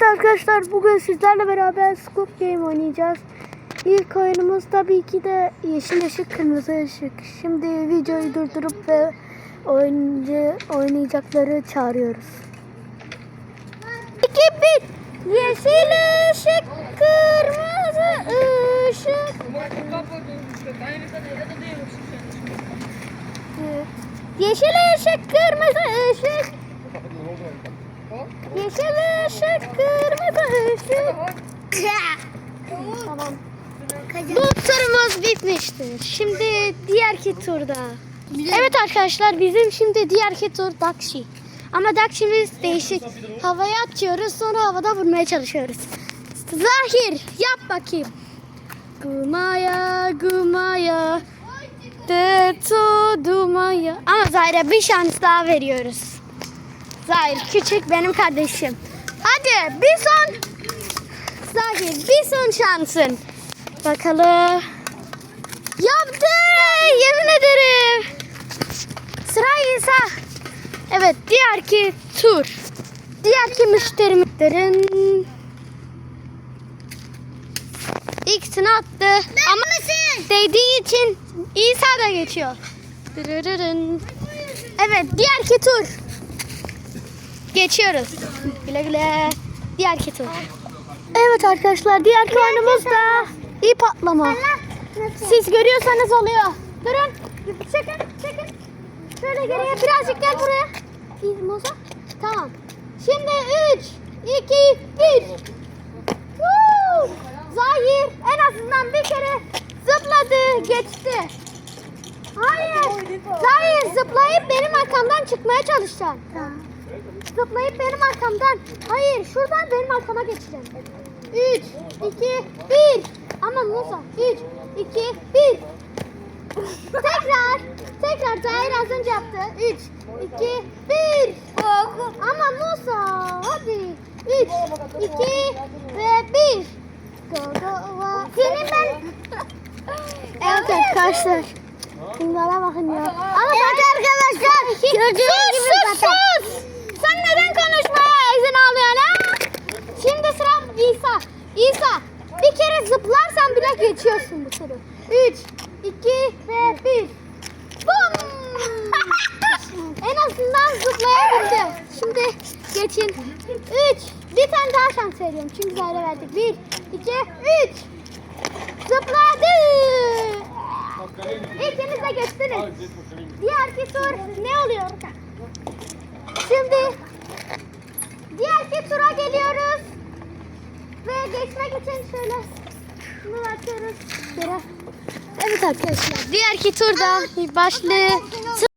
Evet arkadaşlar bugün sizlerle beraber Scoop Game oynayacağız. İlk oyunumuz tabii ki de yeşil ışık kırmızı ışık. Şimdi videoyu durdurup ve oyuncu oynayacakları çağırıyoruz. 2 1 Yeşil ışık kırmızı ışık. Yeşil ışık kırmızı ışık. Yeşil ışık kırmızı ışık. Tamam. Bu turumuz bitmiştir. Şimdi diğerki turda. Evet arkadaşlar bizim şimdi diğerki tur Dakşi. Ama Dakşi'miz değişik. Havaya atıyoruz sonra havada vurmaya çalışıyoruz. Zahir yap bakayım. Gumaya gumaya de to dumaya. Ama Zahir'e bir şans daha veriyoruz. Zahir küçük benim kardeşim. Hadi bir son. Zahir bir son şansın. Bakalım. Yaptı. Yemin ederim. Sıra İsa. Evet diğerki tur. Diğerki müşterimizlerin İkisini attı. Ama değdiği için İsa da geçiyor. Evet diğerki tur. Geçiyoruz. Güle güle. Diğerki tur. Evet arkadaşlar diğerki oyunumuz da ip atlama. Siz görüyorsanız oluyor. Durun. Çekin çekin. Şöyle geriye birazcık gel buraya. Moza. Tamam. Şimdi 3, 2, 1. Woo! Zahir en azından bir kere zıpladı geçti. Hayır. Zahir zıplayıp benim arkamdan çıkmaya çalışacaksın. Zıplayıp benim arkamdan. Hayır şuradan benim arkama geçeceksin. 3, 2, 1. Ama Musa 3, 2, 1. tekrar. Tekrar Zahir az önce yaptı. 3, 2, 1. Ama Musa hadi. 3, 2 ve 1. Go go go. Senin ben... evet arkadaşlar. Bunlara bakın ya. Ama evet arkadaşlar. Gördüğünüz gibi zaten. Neden konuşmaya izin alıyorsun ha? Şimdi sıra İsa. İsa bir kere zıplarsan bile geçiyorsun bu turu. 3, 2 ve 1. Bum! en azından zıplayabildi. Şimdi geçin. 3. Bir tane daha şans veriyorum. Çünkü Zahra verdik. 1, 2, 3. Zıpladı. İkiniz de geçtiniz. Diğerki tur ne oluyor? Şimdi tura geliyoruz. Ve geçmek için şöyle bunu atıyoruz. Evet arkadaşlar. Diğerki turda başlığı